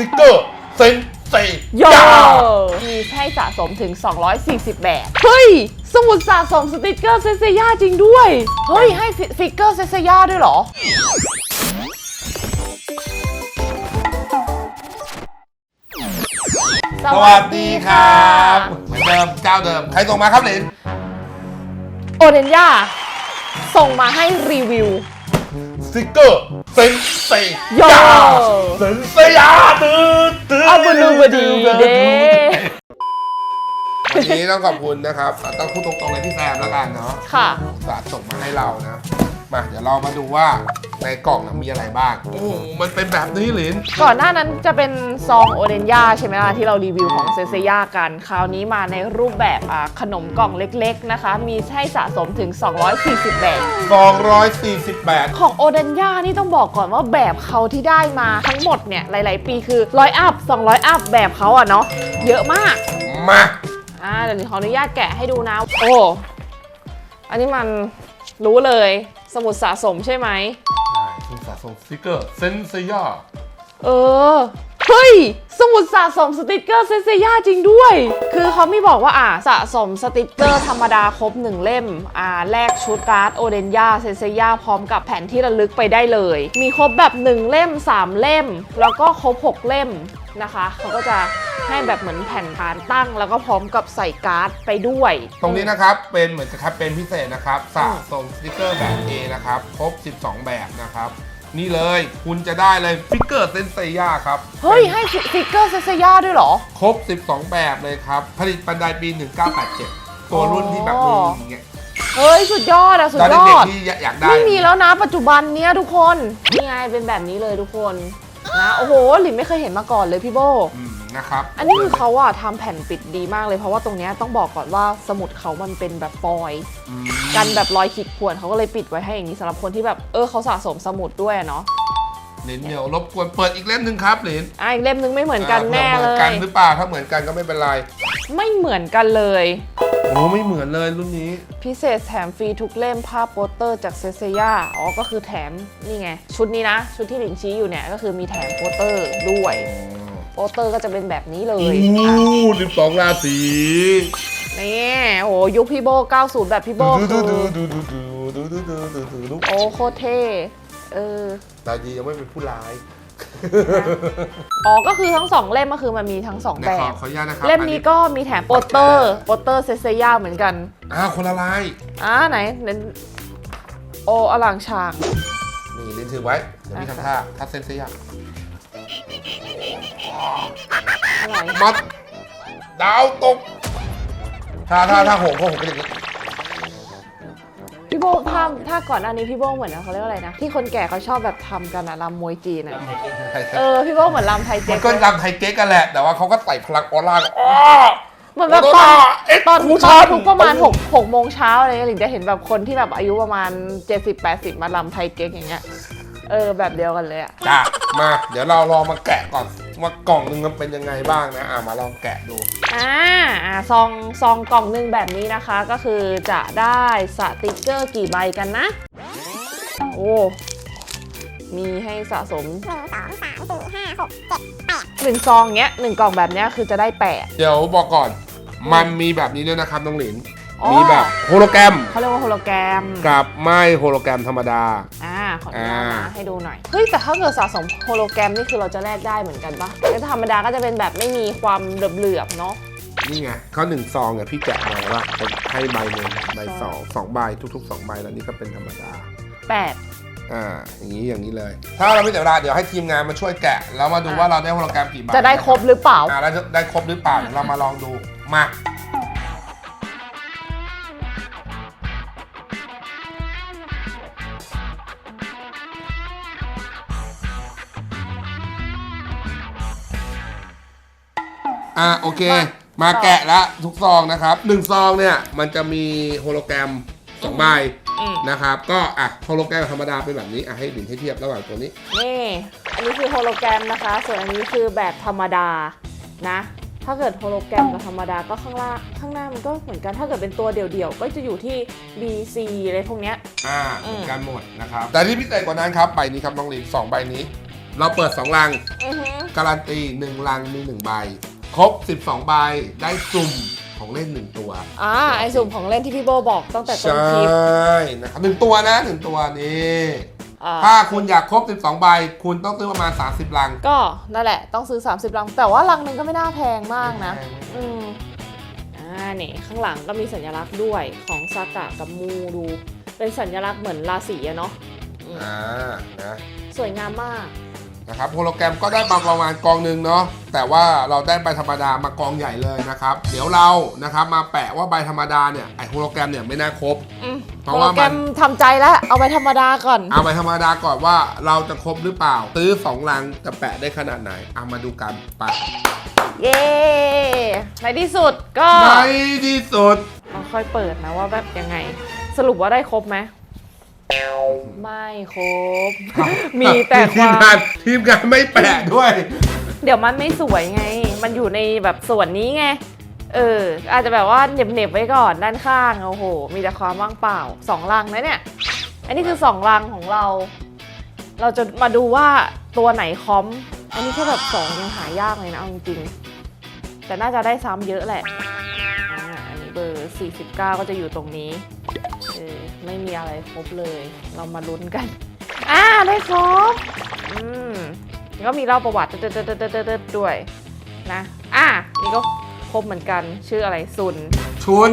ซิกเกอร์เซนเซโยมีให้สะสมถึง 240 แบบ เฮ้ย สมุดสะสมสติกเกอร์เซเซย่าจริงด้วย เฮ้ย ให้ฟิฟิกเกอร์เซเซย่าด้วยเหรอ สวัสดีครับเหมือนเดิมเจ้าเดิม ใครส่งมาครับหลินโอเดนย่าส่งมาให้รีวิว ซิกเกอร์เซนเซโยเซนเซยาตื่นตื่นอาบุลูบดีเด้วันนี้ต้องขอบคุณนะครับต้องพูดตรงๆเลยพี่แซมแล้วกันเนาะค่ะสาส่งมาให้เรานะ มาเดี๋ยวเรามาดูว่าในกล่องนะมีอะไรบ้าง โอ้โหมันเป็นแบบนี้หลิน ก่อนหน้านั้นจะเป็นซองโอเดนย่าใช่ไหมล่ะที่เรารีวิวของเซเซย่ากัน คราวนี้มาในรูปแบบอ่าขนมกล่องเล็กๆนะคะ มีให้สะสมถึง 240 แบบ 248 ของโอเดนย่านี่ต้องบอกก่อนว่าแบบเขาที่ได้มาทั้งหมดเนี่ยหลาย ๆ ปีคือร้อยอัพ200 อัพแบบเขาอะเนาะเยอะมาก มา อ่าเดี๋ยวหนูขออนุญาตแกะให้ดูนะ โอ้ อันนี้มันรู้เลย สมุดสะสมใช่ไหมคุณสะสมสติกเกอร์เซนเซยาเออ เฮ้ย สมุดสะสมสติกเกอร์เซเซย่าจริงด้วย คือเขาไม่บอกว่าอ่าสะสมสติกเกอร์ธรรมดาครบ1เล่ม อ่าแลกชุดการ์ดโอเดนย่าเซเซย่าพร้อมกับแผนที่ระลึกไปได้เลย มีครบแบบ 1 เล่ม 3 เล่ม แล้วก็ครบ 6 เล่ม นะคะเขาก็จะให้แบบเหมือนแผ่นการตั้ง แล้วก็พร้อมกับใส่การ์ดไปด้วย ตรงนี้นะครับเป็นเหมือนจะครับเป็นพิเศษนะครับสะสมสติกเกอร์แบบ A นะครับครบ 12 แบบนะครับ นี่เลยคุณจะได้เลยฟิกเกอร์เซนเซย่าครับเฮ้ย ให้สติกเกอร์เซเซย่าด้วยเหรอ ครบ 12 แบบเลยครับ ผลิตปันไดปี 1987 ตัวรุ่นที่แบบมีอย่างเงี้ยเฮ้ย สุดยอดอะสุดตอนยเด็กอดๆที่อยากได้ ไม่มีแล้วนะปัจจุบันเนี้ยทุกคนนี่ไงเป็นแบบนี้เลยทุกคน นะโอ้โหหลินไม่เคยเห็นมาก่อนเลยพี่โบ อืมนะครับอันนี้คือเขาอะทำแผ่นปิดดีมากเลยเพราะว่าตรงเนี้ยต้องบอกก่อนว่าสมุดเขามันเป็นแบบฟอยล์อืมกันแบบรอยขีดข่วนเขาก็เลยปิดไว้ให้อย่างนี้สำหรับคนที่แบบเออเขาสะสมสมุดด้วยอะเนาะหลินเดี๋ยวรบกวนเปิดอีกเล่มหนึ่งครับหลินอะอีกเล่มนึงไม่เหมือนกันแน่อ่าเลผื่อหมือนยกันหรือเปล่าถ้าเหมือนกันก็ไม่เป็นไร ไม่เหมือนกันเลย โอ้ไม่เหมือนเลยรุ่นนี้ พิเศษแถมฟรีทุกเล่มภาพโปสเตอร์จากเซเซย่าอ๋อก็คือแถมนี่ไง ชุดนี้นะ ชุดที่หลินชี้อยู่เนี่ยก็คือมีแถมโปสเตอร์ด้วยโปสเตอร์ก็จะเป็นแบบนี้เลยโอ้อะลิปสองราศีนี่โอ้ยุคพี่โบ90 แบบพี่โบดูคืดูอดูดูดูดูดูดูดูดูดูโอ้โคตรเท่เออ ตาดียังไม่เป็นผู้ร้าย อ๋อ ก็คือทั้งสองเล่มก็คือมันมีทั้งสองนะแบขอบ ขออนุญาตนะครับเล่มนี้ก็มีแถมโปสเตอร์โปสเตอร์เซเซย่าเหมือนกัน อ่าคนละลายอ่าไหนเน้นโออลังชาง นี่ลิ้นถือไว้ เดี๋ยวพี่ทำท่าท่าเซนเซียอะไรมัด ดาวตกท่าท่าท่าโหงโหงเป็นอย่างนี้พี่ โบภาพถ้าก่อนอันนี้พี่โบเหมือนนะเขาเรียกว่าอะไรนะ ที่คนแก่เขาชอบแบบทำกันอะรำมวยจีนอะเออพี่โบเหมือนรำไทยมัเจ๊นกก็เลยรำไทยเก๊กกันแหละ แต่ว่าเขาก็ใส่พลังออร่าอ๋อเหมือนแบบโอ้ตอนโหเอ็กซ์ตอนคูตชั่อน นทุกประมาณ6 6โมงเช้าอะไรเงี้ยหลิงจะเห็นแบบคนที่แบบอายุประมาณ 70-80 มาลำไทยเก๊กอย่างเงี้ยเออแบบเดียวกันเลยอะจ้ะมา เดี๋ยวเราลองมาแกะก่อน ว่ากล่องหนึงมันเป็นยังไงบ้างนะอ่ามาลองแกะดูอ่าอ่าซองซองกล่องหนึ่งแบบนี้นะคะก็คือจะได้สติกเกอร์กี่ใบกันนะ โอ้ มีให้สะสมหนึ่งสองสามสี่ห้าหกเจ็ดแปดหนึ่งซองเนี้ยหนึ่งกล่องแบบเนี้ยคือจะได้แปด เดี๋ยวบอกก่อน มันมีแบบนี้ด้วยนะครับน้องหลิน อ๋อ มีแบบโฮโลแกรมเขาเรียกว่าโฮโลแกรมกับไม่โฮโลแกรมธรรมดา อ่า ขออนุญาตอ่านะให้ดูหน่อย เฮ้ย แต่ถ้าเกิดสะสมโฮโลแกรมนี่คือเราจะแลกได้เหมือนกันปะแต่ธรรมดาก็จะเป็นแบบไม่มีความเหลือบๆเนาะนี่ไงเขาหนึ่งซองเนี่ยพี่แกะมาว่าให้ใบหนึ่งใบสองสองใบทุกๆสองใบแล้วนี่ก็เป็นธรรมดาแปดอ่าอย่างนี้อย่างนี้เลย ถ้าเราไม่เสียเวลาเดี๋ยวให้ทีมงานมาช่วยแกะแล้วมาดูว่าเราได้โฮโลแกรมกี่ใบจะได้ครบหรือเปล่าอ่าแล้วจะได้ครบหรือเปล่าเดี๋ยวเรามาลองดูมา อ่าโอเค มาแกะแล้วทุกซองนะครับหนึ่งซองเนี่ยมันจะมีโฮโลแกรมสองใบอืม นะครับ ก็อะโฮโลแกรมธรรมดาเป็นแบบนี้อะให้ดินให้เทียบระหว่างตัวนี้ นี่ อันนี้คือโฮโลแกรมนะคะ ส่วนอันนี้คือแบบธรรมดานะ ถ้าเกิดโฮโลแกรมกับธรรมดาก็ข้างล่างข้างหน้ามันก็เหมือนกัน ถ้าเกิดเป็นตัวเดี่ยวๆ ก็จะอยู่ที่ B C อะไรพวกเนี้ย อ่าเหมือนกันหมดนะครับ แต่ที่พิเศษกว่านั้นครับใบนี้ครับน้องลินสองใบนี้ เราเปิด2ลัง อือหือการันตี1ลังมี1ใบ ครบ 12ใบได้สุ่มของเล่น1ตัวอ่าไอสุ่มของเล่นที่พี่โบบอกตั้งแต่ต้ใชนคลิป่นะครับหนึ่งตัวนะหนึ่งตัวนี่อ่าถ้าคุณอยากครบ 12ใบคุณต้องซื้อประมาณ 30 ลังก็นั่นแหละต้องซื้อ 30 ลัง แต่ว่าลังหนึงก็ไม่น่าแพงมากนะไม่แพงอืมอ่านี่ข้างหลังก็มีสัญลักษณ์ด้วยของซากะกับมูดูเป็นสัญลักษณ์เหมือนราศีอะเนาะอืมอ่านะ สวยงามมาก นะครับโฮโลแกรมก็ได้มาประมาณกองหนึ่งเนาะแต่ว่าเราได้ใบธรรมดามากองใหญ่เลยนะครับ เดี๋ยวเรานะครับมาแปะว่าใบธรรมดาเนี่ยไอโฮโลแกรมเนี่ยไม่น่าครบอืมเพราะว่ามันโปรแกรมทำใจแล้ว เอาไปธรรมดาก่อน เอาใบธรรมดาก่อนว่าเราจะครบหรือเปล่า ซื้อ2ลังจะแปะได้ขนาดไหนเอามาดูกันไปเย้ในที่สุดก็ในที่สุด เราค่อยเปิดนะว่าแบบยังไง สรุปว่าได้ครบไหม ไม่ครบ มีแต่คทีมวามงานทีมงานไม่แปะด้วย เดี๋ยวมันไม่สวยไง มันอยู่ในแบบส่วนนี้ไง เออ อาจจะแบบว่าเหน็บๆไว้ก่อนด้านข้าง โอ้โห มีแต่ความว่างเปล่าสองลังนะเนี่ย อันนี้คือสองลังของเรา เราจะมาดูว่าตัวไหนคอม อันนี้แค่แบบสองยังหายากเลยนะเอาจริงๆแต่น่าจะได้ซ้ำเยอะแหละอ่าอันนี้เบอร์ 49 ก็จะอยู่ตรงนี้เออไม่มีอะไรครบเลย เรามาลุ้นกัน อ่าได้ครบ อืมแล้วก็มีเล่าประวัติเติร์ดๆๆๆๆด้วยนะ อะนี่ก็ครบเหมือนกันชื่ออะไรซุน ชุน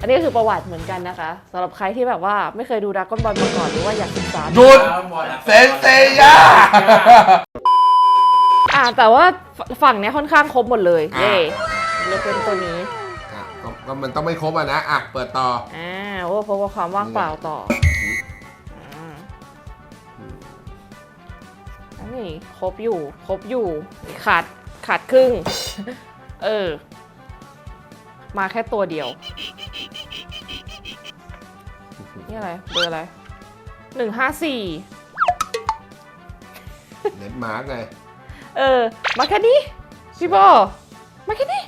อันนี้ก็คือประวัติเหมือนกันนะคะสำหรับใครที่แบบว่าไม่เคยดูดราก้อนบอลมาก่อนหรือว่าอยากศึกษา หยุด เซนเซย่า อะแต่ว่าฝั่งเนี้ยค่อนข้างครบหมดเลย อะเย่ยกเป็นตัวนี้ อะก็ก็มันต้องไม่ครบอะนะ อะ เปิดต่อ อ่า โอ้พบกับความว่างเปล่าต่ออ่าอันนี้ครบอยู่ ครบอยู่ ขาดขาดครึ่ง เออ มาแค่ตัวเดียว นี่อะไร เบอร์อะไรหนึ่งห้าสี่เน็ตมาร์กไง เออ มาแค่นี้ พี่โบมาแค่นี้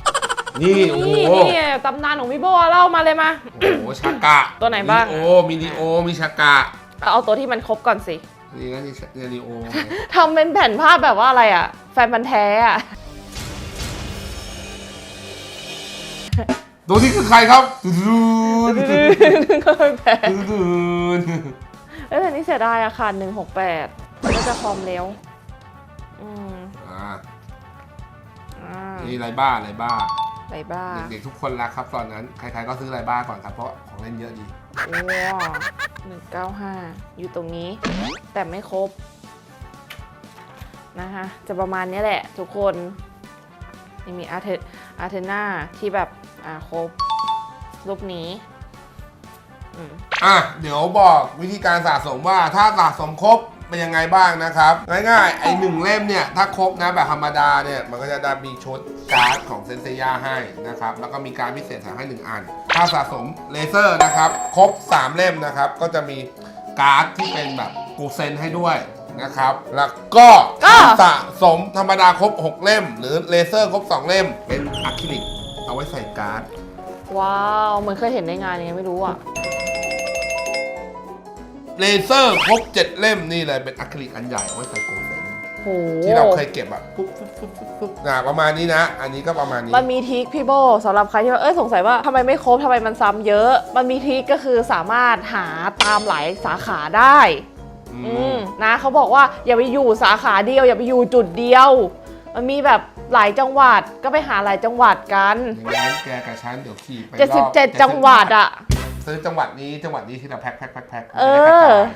นี่โอ้โหนี่นี่ตำนานของพี่โบเล่ามาเลยมา โอ้โหชากะตัวไหนบ้าง โอมินิโอมีชากะเอาตัวที่มันครบก่อนสินี่ก็นี่เรนิโอไงทำเป็นแผ่นภาพแบบว่าอะไรอะ แฟนพันธ์แท้อะตัวที่คือใครครับดูนก็เป็นแผ่นดูนเอ้ยแต่นี่เสียดายอะค่ะหนึ่งหกแปดก็จะคอมเร็วอืมอ่าอ่า นี่ไรบ้าไรบ้า ไรบ้าเด็กๆทุกคนรักครับตอนนั้น ใครๆก็ซื้อไรบ้าก่อนครับเพราะของเล่นเยอะดีว้าหนึ่งเก้าห้าอยู่ตรงนี้ แต่ไม่ครบนะคะจะประมาณนี้แหละทุกคนนี่มีอาร์เทอาร์เทนาที่แบบอ่าครบรูปนี้อืมอะเดี๋ยวบอกวิธีการสะสมว่าถ้าสะสมครบ เป็นยังไงบ้างนะครับ ง่ายๆ ไอ้หนึ่งเล่มเนี่ย ถ้าครบนะแบบธรรมดาเนี่ย มันก็จะได้มีชุดการ์ดของเซนเซียให้นะครับ แล้วก็มีการดพิเศษแถมให้1อัน ถ้าสะสมเลเซอร์นะครับ ครบ 3 เล่มนะครับ ก็จะมีการ์ดที่เป็นแบบกูเซนให้ด้วยนะครับ แล้วก็ก็ สะสมธรรมดาครบ 6 เล่ม หรือเลเซอร์ครบ 2 เล่ม เป็นอะคริลิกเอาไว้ใส่การ์ด ว้าว เหมือนเคยเห็นในงานยังไงไม่รู้อะ เลเซอร์ครบ7เล่มนี่เลยเป็นอะคริลิกอันใหญ่เอาไว้ใส่กูเซนโหที่เราเคยเก็บอะปุ๊บปุ๊บปุ๊บปุ๊บปุ๊บนะประมาณนี้นะ อันนี้ก็ประมาณนี้ มันมีทริคพี่โบสำหรับใครที่ว่าเอ้ยสงสัยว่าทำไมไม่ครบทำไมมันซ้ำเยอะ มันมีทริคก็คือสามารถหาตามหลายสาขาได้ อือืมมนะเขาบอกว่าอย่าไปอยู่สาขาเดียว อย่าไปอยู่จุดเดียว มันมีแบบหลายจังหวัดก็ไปหาหลายจังหวัดกัน อย่างนั้นแกกับฉันเดี๋ยวขี่ไปรอบ77 จังหวัดอะ ซื้อจังหวัดนี้จังหวัดนี้ที่เราแพ็คแพ็คแพ็คแพ็คเอจะได้กระอจาย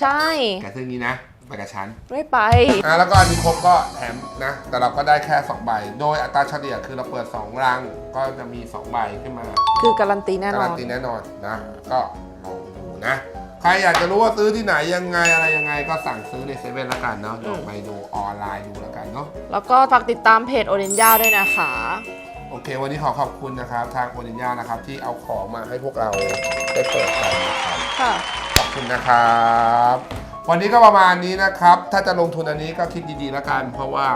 ใช่ แกซื้ออย่างนี้นะไปกับฉันไม่ไปอะแล้วก็อันนี้ครบก็แถมนะ แต่เราก็ได้แค่2ใบ โดยอัตราเฉลี่ยคือเราเปิด 2 รัง ก็จะมี 2 ใบขึ้นมา คือการันตีแน่นการัอนนตีแน่นอนนะ ก็ลองดูนะ ใครอยากจะรู้ว่าซื้อที่ไหนยังไงอะไรยังไง ก็สั่งซื้อในเซเว่นละกันเนาะลองไปดูออนไลน์ดูละกันเนาะแล้วก็ฝากติดตามเพจโอเดนยาด้วยนะคะ โอเค วันนี้ขอขอบคุณนะครับ ทางโอนิญญานะครับ ที่เอาของมาให้พวกเราได้เปิดกันนะครับค่ะ ขอบคุณนะครับ วันนี้ก็ประมาณนี้นะครับ ถ้าจะลงทุนอันนี้ก็คิดดีๆแล้วกัน เพราะว่า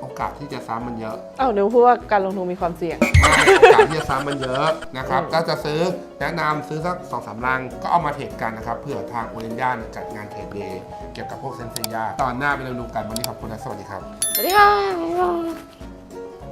โอ้โหอกาสที่จะซ้ำมันเยอะ เอ้าเดี๋ยวพูดว่าการลงทุนมีความเสี่ยงโอกาสที่จะซ้ำมันเยอะนะครับอืมถ้าจะซื้อแนะนำซื้อสักสองสามลังก็เอามาเทรดกันนะครับเผื่อทางโอเรนย่าเนี่ยจัดงานเทรดเดย์เกี่ยวกับพวกเซนเซียตอนหน้าไปเร็วๆกันวันนี้ขอบคุณและสวัสดีครับ สวัสดีค่ะ